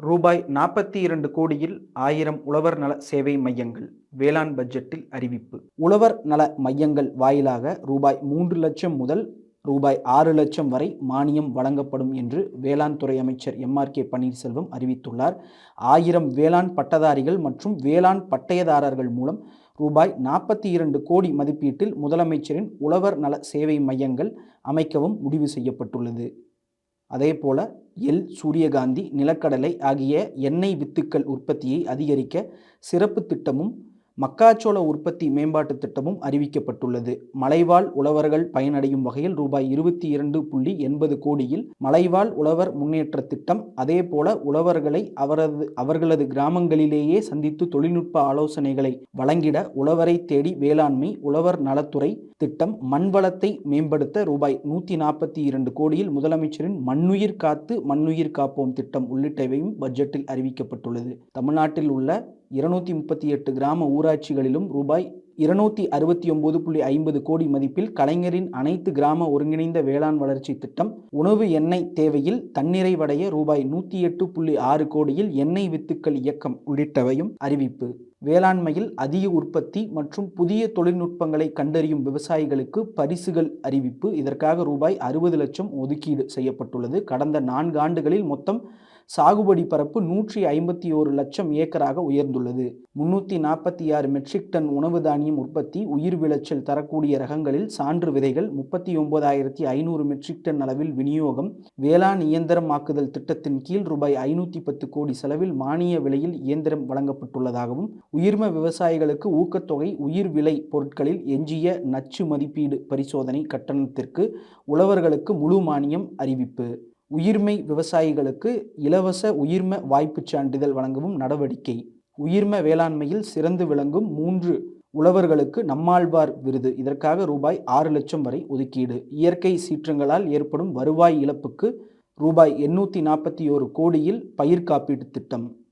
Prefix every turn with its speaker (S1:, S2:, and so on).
S1: ரூபாய் நாற்பத்தி இரண்டு கோடியில் ஆயிரம் உழவர் நல சேவை மையங்கள் வேளாண் பட்ஜெட்டில் அறிவிப்பு. உழவர் நல மையங்கள் வாயிலாக ரூபாய் மூன்று லட்சம் முதல் ரூபாய் ஆறு லட்சம் வரை மானியம் வழங்கப்படும் என்று வேளாண் துறை அமைச்சர் எம்ஆர் கே பன்னீர்செல்வம் அறிவித்துள்ளார். ஆயிரம் வேளாண் பட்டதாரிகள் மற்றும் வேளாண் பட்டயதாரர்கள் மூலம் ரூபாய் நாற்பத்தி இரண்டு கோடி மதிப்பீட்டில் முதலமைச்சரின் உழவர் நல சேவை மையங்கள் அமைக்கவும் முடிவு செய்யப்பட்டுள்ளது. அதேபோல எல். சூரியகாந்தி நிலக்கடலை ஆகிய எண்ணெய் வித்துக்கள் உற்பத்தியை அதிகரிக்க சிறப்பு திட்டமும் மக்காச்சோள உற்பத்தி மேம்பாட்டு திட்டமும் அறிவிக்கப்பட்டுள்ளது. மலைவாழ் உழவர்கள் பயனடையும் வகையில் ரூபாய் இருபத்தி இரண்டு புள்ளி எண்பது கோடியில் மலைவாழ் உழவர் முன்னேற்ற திட்டம் அதேபோல உழவர்களை அவரது அவர்களது கிராமங்களிலேயே சந்தித்து தொழில்நுட்ப ஆலோசனைகளை வழங்கிட உழவரை தேடி வேளாண்மை உழவர் நலத்துறை திட்டம் மண்வளத்தை மேம்படுத்த ரூபாய் நூற்றி நாற்பத்தி இரண்டு கோடியில் முதலமைச்சரின் மண்ணுயிர் காத்து மண்ணுயிர் காப்போம் திட்டம் உள்ளிட்டவையும் பட்ஜெட்டில் அறிவிக்கப்பட்டுள்ளது. தமிழ்நாட்டில் உள்ள இருநூத்தி முப்பத்தி எட்டு கிராம ஊராட்சிகளிலும் ரூபாய் இருநூத்தி அறுபத்தி ஒன்பது புள்ளி ஐம்பது கோடி மதிப்பில் கலைஞரின் அனைத்து கிராம ஒருங்கிணைந்த வேளாண் வளர்ச்சி திட்டம் உணவு எண்ணெய் தேவையில் தன்னிறைவடைய ரூபாய் நூற்றி எட்டு புள்ளி ஆறு கோடியில் எண்ணெய் வித்துக்கள் இயக்கம் உள்ளிட்டவையும் அறிவிப்பு. வேளாண்மையில் அதிக உற்பத்தி மற்றும் புதிய தொழில்நுட்பங்களை கண்டறியும் விவசாயிகளுக்கு பரிசுகள் அறிவிப்பு. இதற்காக ரூபாய் அறுபது லட்சம் ஒதுக்கீடு செய்யப்பட்டுள்ளது. கடந்த நான்கு ஆண்டுகளில் மொத்தம் சாகுபடி பரப்பு நூற்றி ஐம்பத்தி ஓரு லட்சம் ஏக்கராக உயர்ந்துள்ளது. முன்னூற்றி நாற்பத்தி ஆறு மெட்ரிக் டன் உணவு தானியம் உற்பத்தி உயிர் விளைச்சல் தரக்கூடிய ரகங்களில் சான்று விதைகள் முப்பத்தி ஒன்பதாயிரத்தி ஐநூறு மெட்ரிக் டன் அளவில் விநியோகம் வேளாண் இயந்திரமாக்குதல் திட்டத்தின் கீழ் ரூபாய் ஐநூற்றி பத்து கோடி செலவில் மானிய விலையில் இயந்திரம் வழங்கப்பட்டுள்ளதாகவும் உயிர்ம விவசாயிகளுக்கு ஊக்கத்தொகை உயிர் விலை பொருட்களில் எஞ்சிய நச்சு மதிப்பீடு பரிசோதனை கட்டணத்திற்கு உழவர்களுக்கு முழு மானியம் அறிவிப்பு. உயிர்மை விவசாயிகளுக்கு இலவச உயிர்ம வாய்ப்புச் சான்றிதழ் வழங்கவும் நடவடிக்கை. உயிர்ம வேளாண்மையில் சிறந்து விளங்கும் மூன்று உழவர்களுக்கு நம்மாழ்வார் விருது. இதற்காக ரூபாய் ஆறு லட்சம் வரை ஒதுக்கீடு. இயற்கை சீற்றங்களால் ஏற்படும் வருவாய் இழப்புக்கு ரூபாய் எண்ணூற்றி நாற்பத்தி ஓரு கோடியில் பயிர் காப்பீட்டு திட்டம்.